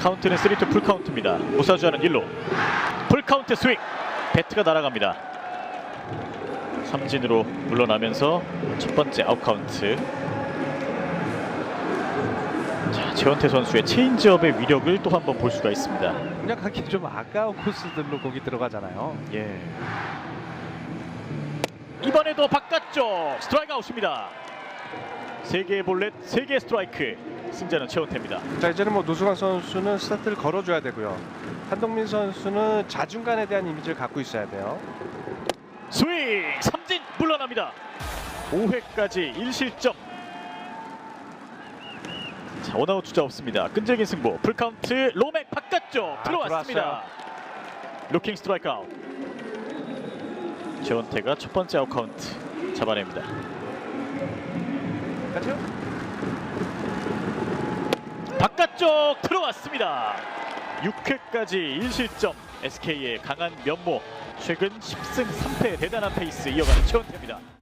카운트는 3투 풀 카운트입니다. 무사주하는 1루. 풀 카운트 스윙. 배트가 날아갑니다. 삼진으로 물러나면서 첫 번째 아웃 카운트. 자, 최원태 선수의 체인지업의 위력을 또 한번 볼 수가 있습니다. 공략하기 좀 아까운 코스들로 공이 들어가잖아요. 예. 이번에도 바깥쪽 스트라이크 아웃입니다. 세 개의 볼넷, 세 개의 스트라이크. 승자는 최원태입니다. 자 이제는 뭐 노승환 선수는 스타트를 걸어줘야 되고요. 한동민 선수는 자중간에 대한 이미지를 갖고 있어야 돼요. 스윙 삼진 물러납니다 5회까지 1실점 자 원아웃 주자 없습니다 끈질긴 승부 풀카운트 로맥 바깥쪽 들어왔습니다 들어왔어요. 루킹 스트라이크 아웃 최원태가 첫 번째 아웃 카운트 잡아냅니다 그렇죠? 바깥쪽 들어왔습니다. 6회까지 1실점. SK의 강한 면모. 최근 10승 3패 대단한 페이스 이어가는 최원태입니다